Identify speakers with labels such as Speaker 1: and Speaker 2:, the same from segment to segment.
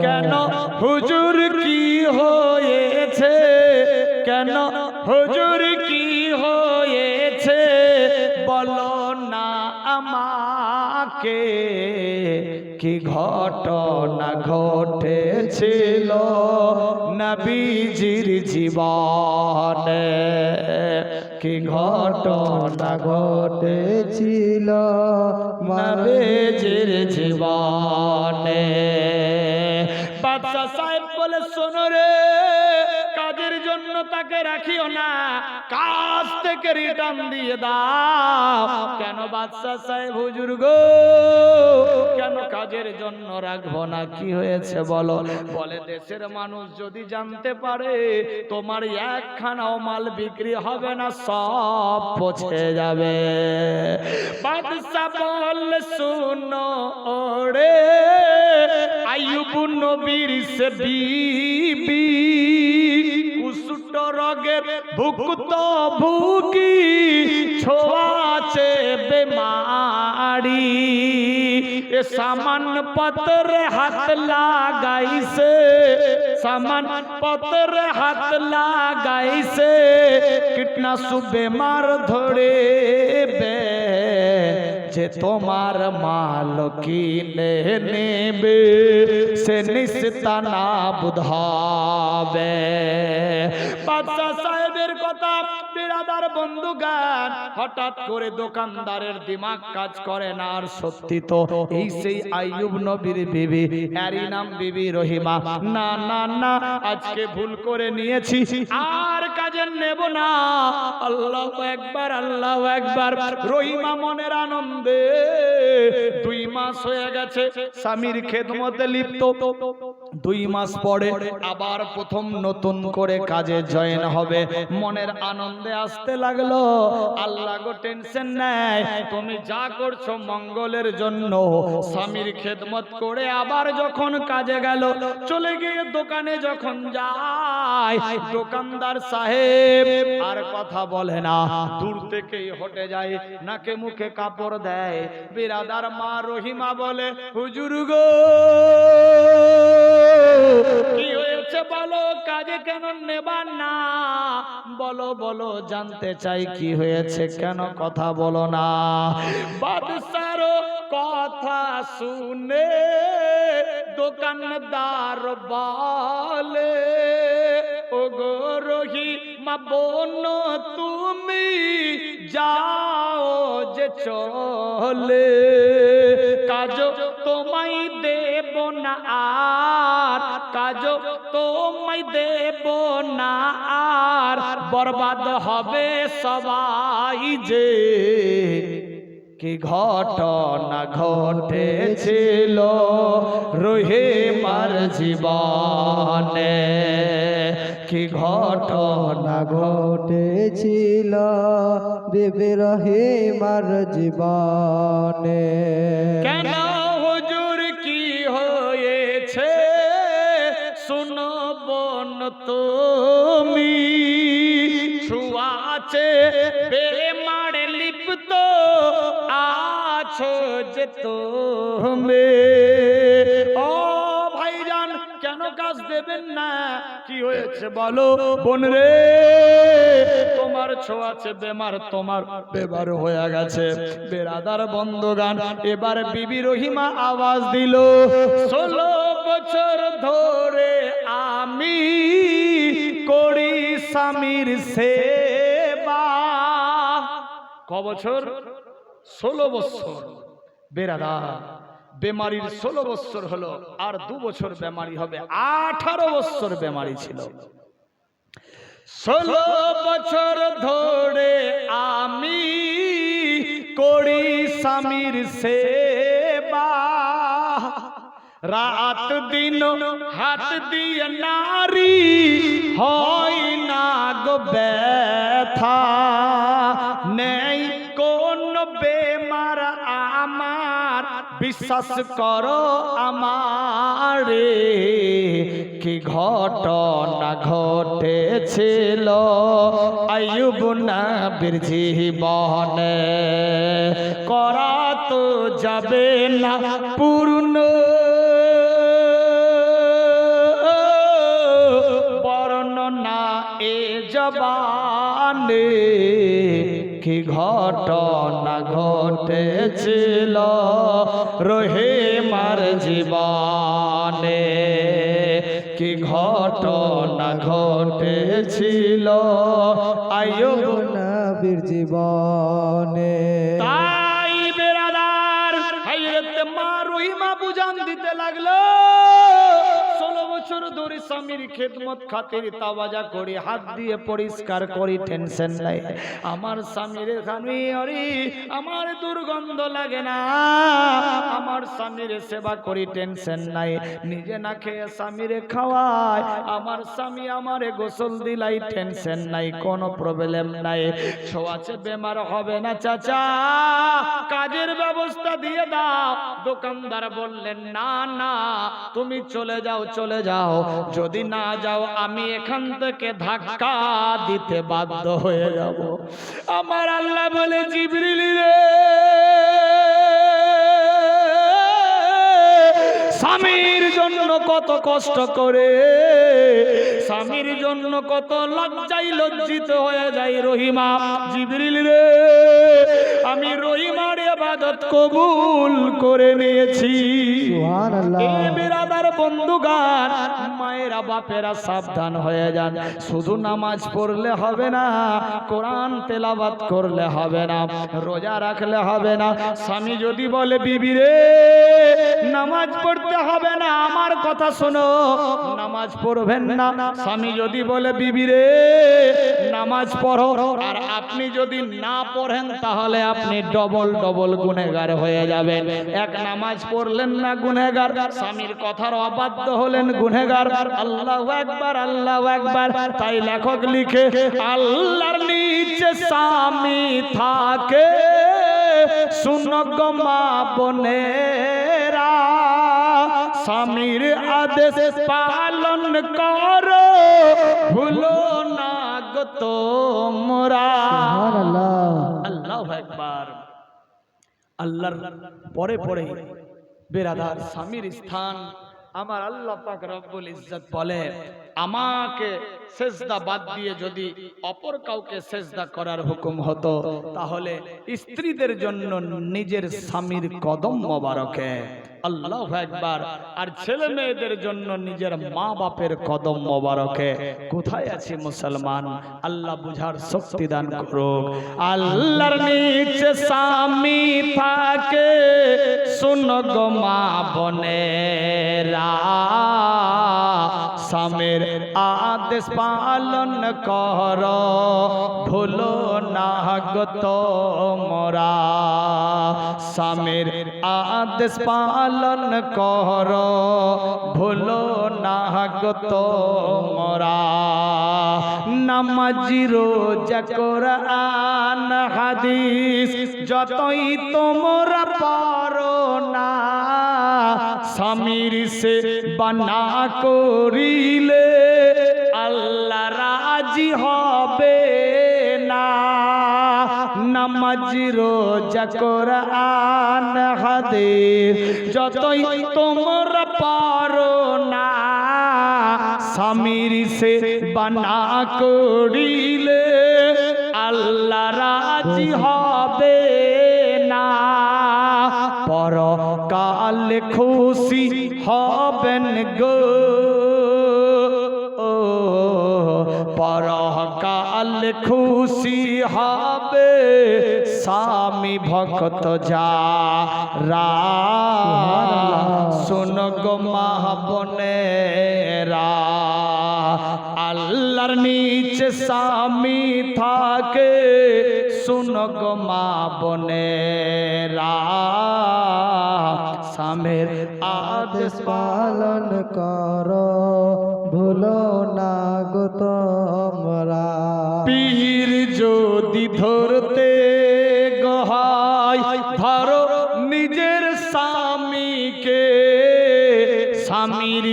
Speaker 1: কেন হুজুর কি হয়েছে? কেন হুজুর কি হয়েছে? বলো না আমাকে, কি ঘটনা ঘটেছিল নবীজির জীবনে? কি ঘটনা
Speaker 2: ঘটেছিল
Speaker 1: নবীজির জীবনে? সাহেব বলে শোনো রে, কাজের জন্য তাকে রাখিও না, কাজ থেকে রিটার্ন দিয়ে দাও। কেন বাদশাহ সাহেব, হুজুর গো, কেন কাজের জন্য রাখব না? কি হয়েছে বলো? বলে দেশের মানুষ যদি জানতে পারে, তোমার একখানাও মাল বিক্রি হবে না, সব পচে যাবে। বাদশাহ বললে, শুনো ওরে আইয়ুব নবীর সে বিবি কুসুট রগের ভুক্ত ভুকি ছোয়াছে বেমারি। এ সামান পত্রে হাত লাগাইছে, সামান পত্রে হাত লাগাইছে কীটনাশু বেমার ধরে। যে তোমার মাল কিনে নেবে সে নিস্তানা বুধাবে বাদশাহ সাহেবের কথা, বিরাদার বন্ধুগান, হঠাৎ করে দোকানদারের দিমাগ কাজ করে না, আর সত্যি তো, এই সেই আইয়ুব নবীর বিবি, এরই নাম বিবি রহিমা। না না না, আজকে ভুল করে নিয়েছি, আর কাজে নেব না। আল্লাহ একবার আল্লাহ একবার, রহিমা মনের আনন্দে। দুই মাস হয়ে গেছে, স্বামীর খেদমতে লিপ্ত। দুই মাস পরে আবার প্রথম নতুন করে কাজে জয়েন হবে। মনের আনন্দে আসতে লাগল। আল্লাহ গো টেনশন নেই। তুমি যা করছ মঙ্গলের জন্য। স্বামীর খেদমত করে আবার যখন কাজে গেল চলে গিয়ে দোকানে যখন যায় দোকানদার সাহেব আর কথা বলে না। দূর থেকেই হটে যায় নাকে মুখে কাপড় দেয়। বিরাদার মা রহিমা বলে হুজুর গো কাজে কেন নেবার না? বলো বলো, জানতে চাই কি হয়েছে, কেন কথা বলো না? বাদশার কথা শুনে দোকানদার বলে ও গো রহি মা বোন, তুমি যাও যে চলে। কাজ তোমায় দেব না আর কাজ তোমায় দেব না আর, বরবাদ হবে সবাই যে। কি ঘটনা ঘটেছিল রোহে মার জীবনে? কি ঘটনা
Speaker 2: ঘটেছিল বিবি রহিমার জীবনে?
Speaker 1: কেন তুমি ছুয়াছে, বেমার লিপ্ত আছো যে তুমি। ও ভাইজান, কেন কাজ দেবেন না? কি হয়েছে বলো? বোন রে, তোমার ছোঁয়াছে, বেমার তোমার বেবার হয়ে গেছে। বেরাদার বন্ধগান, এবার বিবি রহিমা আওয়াজ দিল। ষোলো বছর ধরে আমি করি স্বামীর সেবা। ক বছর? ষোলো বছর। বেরাদার বেমারির ষোলো বছর হলো, আর দু বছর বেমারি হবে। আঠারো বছর বেমারি ছিল। ষোলো বছর ধরে আমি করি স্বামীর সেবা। রাত দিন হাত দিয়ে নারী হয় না ব্যথা। নেই কোন বেমার আমার, বিশ্বাস করো আমারে, কি ঘটনা ঘটেছিল আয়ুব নবীর জীবনে? করা তো যাবে না, পূর্ণ জবানে কি ঘটনা ঘটেছিল? রহিমার জীবনে কি ঘটনা ঘটেছিল? আয়ুব
Speaker 2: নবীর জীবনে
Speaker 1: স্বামীর খেদমত খাতির তাবাজা করি হাত দিয়ে পরিষ্কার করি টেনশন নাই। আমার স্বামীর স্বামী অরি আমার দুর্গন্ধ লাগে না। আমার স্বামীর সেবা করি টেনশন নাই। নিজে না খেয়ে স্বামীর খাওয়াই আমার স্বামী আমারে গোসল দিলাই টেনশন নাই, কোনো প্রবলেম নাই। ছোঁয়াচে বেমার হবে না, চাচা। কাজের ব্যবস্থা দিয়ে দাও। দোকানদার বললেন, না না, তুমি চলে যাও চলে যাও। যদি না যাও, আমি এখান থেকে ধাক্কা দিতে বাধ্য হয়ে যাব। আমার আল্লাহ বলে, জিবরিল রে, স্বামীর জন্য কত কষ্ট করে, স্বামীর জন্য কত লজ্জাই লজ্জিত হয়ে যায় রহিমা। জিবরিল রে আমি রহিমার ইবাদত কবুল করে নিয়েছি। বিরাদার বন্ধুগান মায়েরা বাপেরা সাবধান হয়ে যান। শুধু নামাজ পড়লে হবে না কোরআন তেলাবাত করলে হবে না রোজা রাখলে হবে না। স্বামী যদি বলে বিবি রে নামাজ পড়তে হবে না আমার কথা শোনো নামাজ পড়বেন না। স্বামী যদি বলে বিবি রে নামাজ পড়ো। আর আপনি যদি না পড়েন তাহলে আপনি ডবল ডবল গুনেগার হয়ে যাবেন। এক নামাজ পড়লেন না গুনেগার স্বামীর কথার অবাধ্য হলেন গুনেগার আল্লাহ একবার আল্লাহ একবার তাই লেখক লিখে আল্লাহর নিচে স্বামী থাকে মা বোনেরা স্বামীর আদেশ পালন কর ভুলো না গো তোমরা। আল্লাহ একবার আল্লাহর পরে পরে বেরাদার স্বামীর স্থান। আমার আল্লাহ পাক রব্বুল ইজ্জত বলে, আমাকে সেজদা বাদ দিয়ে যদি অপর কাউকে সেজদা করার হুকুম হতো, তাহলে স্ত্রীদের জন্য নিজের স্বামীর কদম মোবারকে। আল্লাহ একবার আর ছেলে মেয়েদের জন্য নিজের মা বাপের কদম মোবারকে। কোথায় আছে মুসলমান? আল্লাহ বুঝার শক্তি দান করুক। আল্লাহর নিচে স্বামী থাকে। শুনো গো মা বনেরা স্বামীর আদেশ পালন কর। ভুলো না গো তোমরা। স্বামীর আদেশ পালন কর। ভুলো না গো তোমরা। নামাজি, রোজা, কোরআন, হাদিস, যতই তোমরা পারো না। স্বামীর সে বানা করিলে আল্লাহ রাজি হবে না। নামাজ, রোজা, কোরআন, হাদিস যতই তোমরা পারো না। স্বামীর সে বানা করিলে আল্লাহ রাজি হবে খুশি হবেন গো। পরকাল খুশি হবে, স্বামী ভক্ত যা রা শোন গো মা আল্লাহর নিচে স্বামী থাকে, শুন গো মা বোনেরা। স্বামীর আদেশ
Speaker 2: পালন করো। ভুলো না গো তোমরা।
Speaker 1: পীর যদি ধরতে গহাই ধরো নিজের স্বামীকে। স্বামীর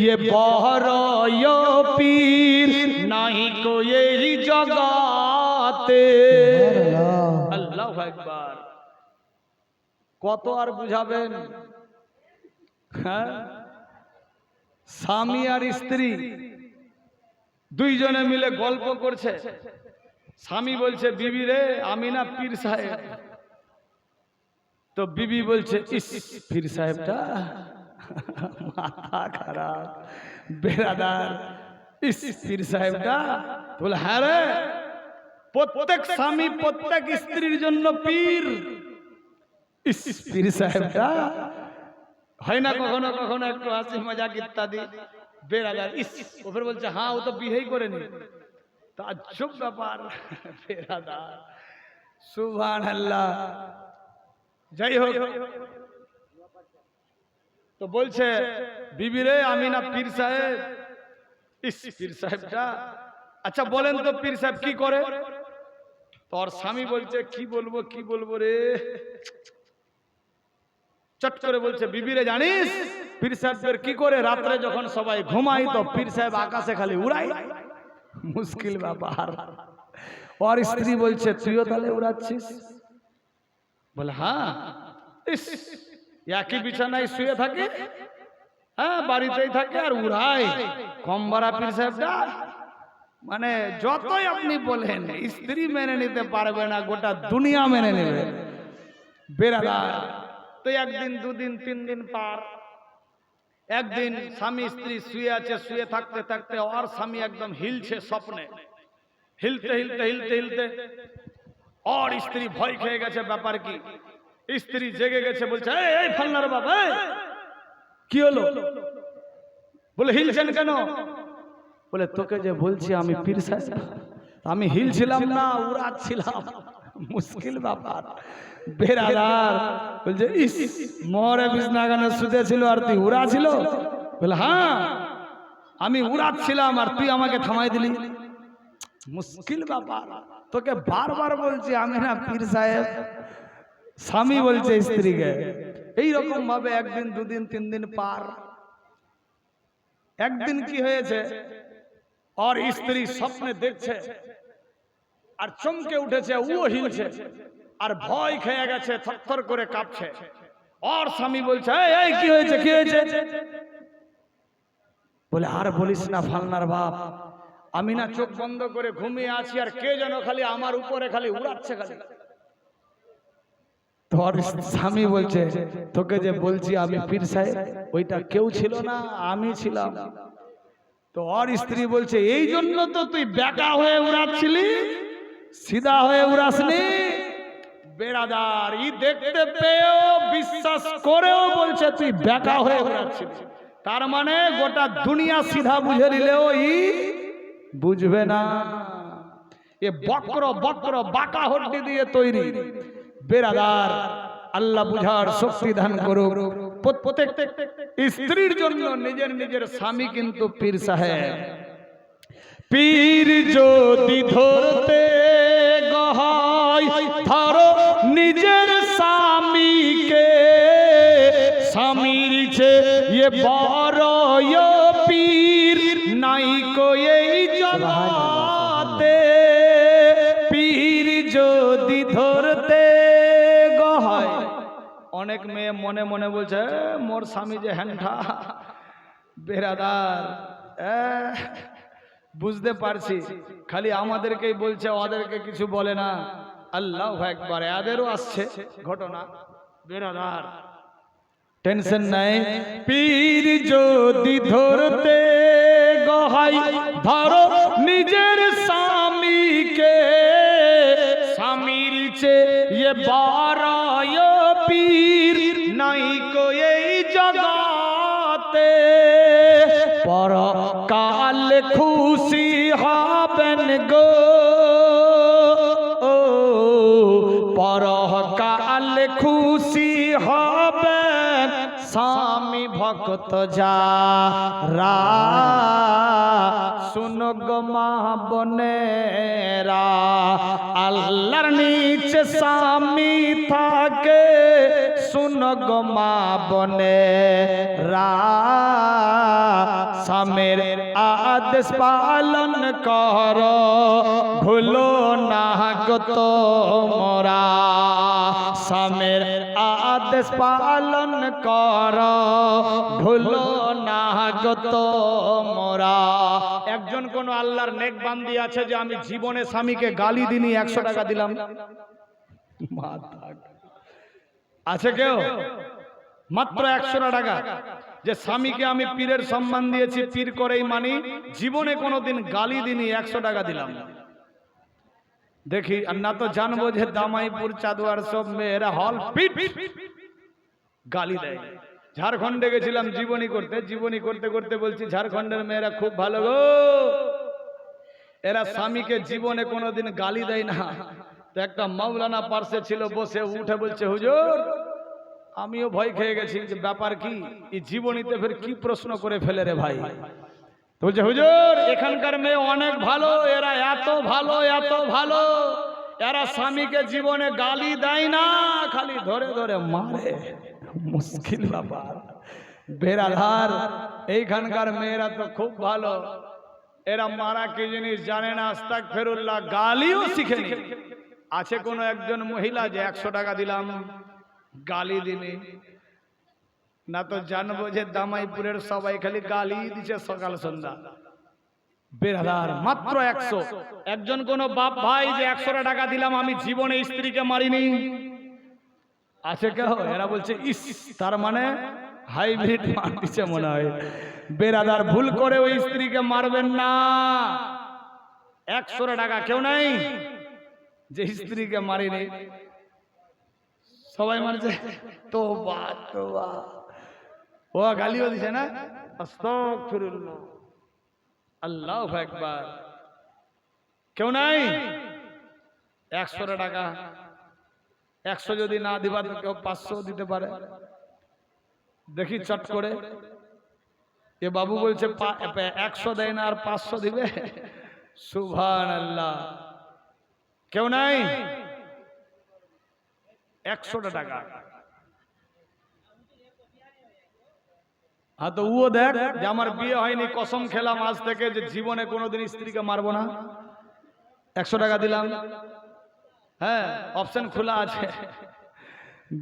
Speaker 1: ইয়ে বহর পীর নাই কো এই জগাতে। আল্লাহ। একবার কত আর বুঝাবেন? হ্যাঁ স্বামী আর স্ত্রী, দুইজনে মিলে গল্প করছে। স্বামী বলছে, বিবি রে, আমি না পীর সাহেব। তো বিবি বলছে, ইস, পীর সাহেবটা মাথা খারাপ বেরাদার ইস, পীর সাহেবটা? বলে হ্যাঁ রে, প্রত্যেক স্বামী প্রত্যেক স্ত্রীর জন্য পীর। ইস, পীর সাহেবটা হয় না কখনো? কখনো একটু হাসি মজাক ইত্যাদি। বেরাদার ইস ওপর বলছে হ্যাঁ ও তো বিহেই করেনি তাজ্জব ব্যাপার। বেরাদার সুবহান আল্লাহ যাই হোক। তো বলছে বিবি রে আমি না পীর সাহেব। ইস পীর সাহেবটা আচ্ছা বলেন তো পীর সাহেব কি করে? তোর স্বামী বলছে কি বলব কি বলব রে? চট করে বলছে, বিবিরে জানিস, পীর সাহেবের কি করে রাত্রে যখন সবাই ঘুমাই তো পীর সাহেব আকাশে খালি উড়াই মুশকিল ব্যাপার। ওর স্ত্রী বলছে, তুইও তাহলে উড়াচ্ছিস? বলে হ্যাঁ। একই বিছানায় শুয়ে থাকে হ্যাঁ বাড়িতেই থাকে আর উড়াই কম বাড়া পীর সাহেবটা? মানে যতই আপনি বলেন, স্ত্রী মেনে নিতে পারবে না, গোটা দুনিয়া মেনে নেবে। বেড়াদার তো একদিন, দুদিন তিন দিন পার। একদিন স্বামী, স্ত্রী শুয়ে আছে, শুয়ে থাকতে থাকতে ওর স্বামী একদম হিলছে স্বপ্নে। হিলতে হিলতে হিলতে হিলতে ওর স্ত্রী ভয় খেয়ে গেছে, ব্যাপার কি? স্ত্রী জেগে গেছে, বলছে, এই ফাল্লার বাবা কি হলো? বলে, হিলছেন কেন? বলে, তোকে যে বলছি আমি পীর সাহেব আমি হিলছিলাম না, উড়াচ্ছিলাম। মুশকিল ব্যাপার। বেরাদার বলছে ইস মরে বিছনাগানে শুতেছিল আর তুই উড়া ছিল? বলে হ্যাঁ আমি উড়াচ্ছিলাম আর তুই আমাকে থামাই দিলি। মুশকিল ব্যাপার। তোকে বারবার বলছি আমি না পীর সাহেব। স্বামী বলছে স্ত্রীকে। এই রকম ভাবে একদিন দুদিন তিন দিন পার। একদিন কি হয়েছে? আর স্ত্রী স্বপ্নে দেখছে। আর চমকে উঠেছে ও হিলছে। আর ভয় খেয়ে গেছে থরথর করে কাঁপছে। আর স্বামী বলছে এই এই কি হয়েছে কি হয়েছে? বলে আর বলিস না ফালনার বাপ আমি না চোখ বন্ধ করে ঘুমিয়ে আছি আর কে যেন খালি আমার উপরে খালি উড়াচ্ছে খালি। তোর স্বামী বলছে তোকে যে বলছি আমি পীর সাহেব ওইটা কেউ ছিল না আমি ছিলাম। তো ওর স্ত্রী বলছে এই জন্য তো তুই বেকা হয়ে উড়াচ্ছিলি? সিধা হয়ে উড়াসনি। বেড়াদার ই দেখতে পেয়েও বিশ্বাস করেও বলছে, তুই বেকা হয়ে উড়াচ্ছিলি তার মানে গোটা দুনিয়া সিধা বুঝে নিলেও ই বুঝবে না। এ বক্র বক্র, বাঁকা হড্ডি দিয়ে তৈরি। বেরাদার আল্লাহ বুঝার শক্তি দান করুক। প্রত্যেক স্ত্রীর জন্য নিজের নিজের স্বামী কিন্তু পীর সাহেব। পীর যদি ধরতে বড় পীর নাই এই জগতে। পীর যদি ধরতে গহাই অনেক মেয়ে মনে মনে বলছে মোর স্বামী যে হ্যান্ডা বেরাদার বুঝতে পারছি। খালি আমাদেরকেই বলছে, ওদেরকে কিছু বলে না। আল্লাহ একবার এদেরও আসছে ঘটনা। বেরাদার টেনশন নাই। পীর যদি ধরতে গহাই ধরো নিজের স্বামীকে। স্বামীর চে ইয়ে ভক্ত যারা শুন গো মা বনেরা, আল্লাহর নিচে স্বামী থাকে। শুন গো মা বনেরা, স্বামীর আদেশ পালন কর। ভুলো না গো তোমরা, স্বামীর আদেশ পালন কর। ভুলো না গত মোরা একজন কোন আল্লাহর নেক বান্দি আছে যে আমি জীবনে স্বামীকে গালি দিনি একশো টাকা দিলাম? আছে কেউ? মাত্র একশো টাকা। যে স্বামীকে আমি পীরের সম্মান দিয়েছি, পীর করেই মানি, জীবনে কোনোদিন গালি দিনি একশো টাকা দিলাম। দেখি না তো জানব যে দামাইপুর চাদুয়ার সব মেয়েরা হল পিট। গালি দেয়। ঝাড়খণ্ডে গেছিলাম জীবনী করতে জীবনী করতে করতে বলছি, ঝাড়খণ্ডের মেয়েরা খুব ভালো গো। এরা স্বামীকে জীবনে কোনোদিন গালি দেয় না। তো একটা মাওলানা পার্শ্বে ছিল, বসে উঠে বলছে, হুজুর, আমিও ভয় খেয়ে গেছি, যে ব্যাপার কি? এই জীবনীতে ফের কি প্রশ্ন করে ফেলে রে ভাই? বলছে, হুজুর, এখানকার মেয়ে অনেক ভালো, এরা এত ভালো এত ভালো। এরা স্বামীকে জীবনে গালি দেয় না, খালি ধরে ধরে মারে। মুশকিল ব্যাপার। বেড়াধার, এইখানকার মেয়েরা তো খুব ভালো। এরা মারা কি জিনিস জানে না আস্তাক ফেরুল্লাহ গালিও শিখেনি। আছে কোনো একজন মহিলা যে একশো টাকা দিলাম, গালি দিনে না তো জানব যে দামাইপুরের সবাই খালি গালি দিছে সকাল সন্ধ্যা। বেরাদার মাত্র একশো। একজন কোন বাপ ভাই যে একশোটা টাকা দিলাম, আমি জীবনে স্ত্রীকে মারিনি। আছে কেউ? এরা বলছে, ইস, তার মানে হাইব্রিড মার দিছে মনে হয়। বেরাদার ভুল করে ওই স্ত্রীকে মারবেন না। একশো টাকা কেউ নাই যে স্ত্রীকে মারিনি। সবাই মারছে তো বা তো বা ও গালিও দিছে না? আল্লাহ আকবার। কেউ নাই? একশো টাকা একশো যদি না দিবা, তো কেউ পাঁচশো দিতে পারে। দেখি চট করে। এ বাবু বলছে একশো দেয় না আর পাঁচশো দিবে? সুভান আল্লাহ কেউ নাই? একশোটা টাকা। হ্যাঁ তো ও দেখ যে আমার বিয়ে হয়নি, কসম খেলাম আজ থেকে যে জীবনে কোনোদিন স্ত্রীকে মারবো না। একশো টাকা দিলাম। হ্যাঁ অপশন খোলা আছে।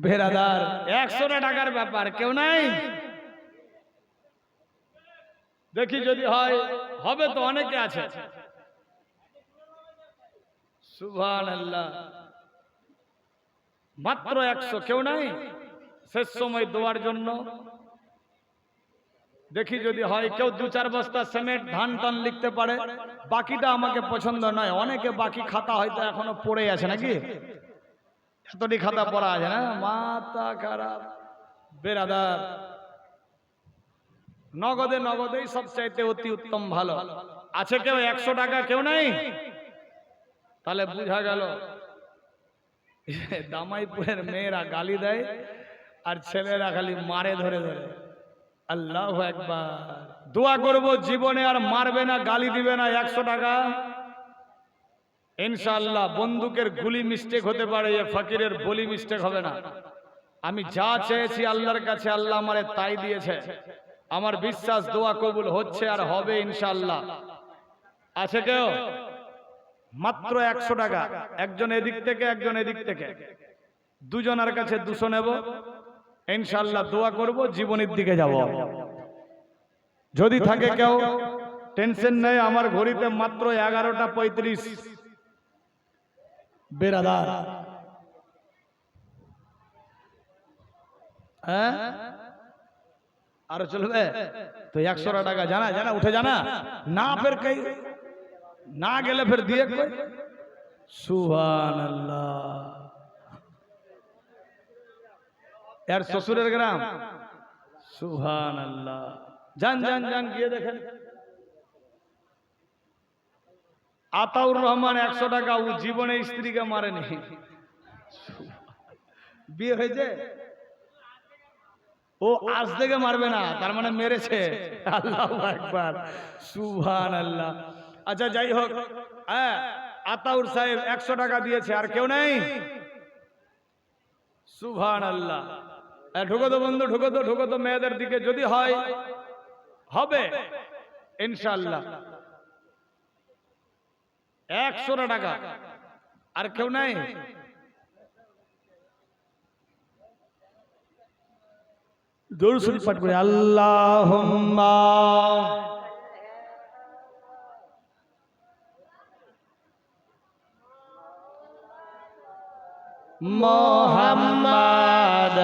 Speaker 1: বেরাদার একশোটা টাকার ব্যাপার, কেউ নাই? দেখি যদি হয়, হবে তো অনেকে আছে। সুভান আল্লাহ মাত্র একশো, কেউ নাই? শেষ সময় দেওয়ার জন্য। দেখি যদি হয় কেউ দু চার বস্তা সিমেন্ট ধান টান লিখতে পারে। বাকিটা আমাকে পছন্দ নয়। অনেকে বাকি খাতা হয়তো এখনও পড়ে আছে নাকি? এতটি খাতা পড়া আছে না? মাথা খারাপ। বেরাদার। নগদে নগদেই সবচাইতে অতি উত্তম ভালো। আছে কেউ একশো টাকা কেউ নাই? তাহলে বুঝা গেল। দামাইপুরের মেয়েরা গালি দেয় আর ছেলেরা খালি মারে ধরে ধরে। আল্লাহ একবার দোয়া করব জীবনে আর মারবে না গালি দিবে না একশো টাকা। ইনশাআল্লাহ বন্দুকের গুলি মিস্টেক হতে পারে এ ফকিরের বলি মিস্টেক হবে না। আমি যা চেয়েছি আল্লাহর কাছে আল্লাহ আমারে তাই দিয়েছে। আমার বিশ্বাস দোয়া কবুল হচ্ছে আর হবে ইনশাআল্লাহ। আছে কেউ? মাত্র একশো টাকা। একজন এদিক থেকে একজন এদিক থেকে। দুজনের কাছে দুশো নেব। ইনশাল্লাহ দোয়া করব জীবনের দিকে যাব। যদি থাকে কেউ টেনশন নেই আমার ঘড়িতে মাত্র এগারোটা পঁয়ত্রিশ। বেরাদার। হ্যাঁ? আরও চলবে? তো একশো টাকা জানা জানা উঠে জানা। না ফের কই না গেলে ফের দিয়ে কই সুহান আল্লাহ এর শ্বশুরের গ্রাম। সুহান আল্লাহ যান যান যান গিয়ে দেখেন। আতাউর রহমান একশো টাকা ও জীবনে স্ত্রীকে মারেনি। বিয়ে হয়েছে? ও আজ থেকে মারবে না তার মানে মেরেছে। আল্লাহ একবার সুহান আল্লাহ আচ্ছা যাই হোক হ্যাঁ আতাউর সাহেব একশো টাকা দিয়েছে আর কেউ নেই? সুভান আল্লাহ ঢুকো তো বন্ধু, ঢুকো তো ঢুকো তো মেয়েদের দিকে, যদি হয়, হবে ইনশাল্লাহ একশো টাকা। আর কেউ নাই? শরীফ পাঠ করে। আল্লাহুম্মা। মোহাম্মদ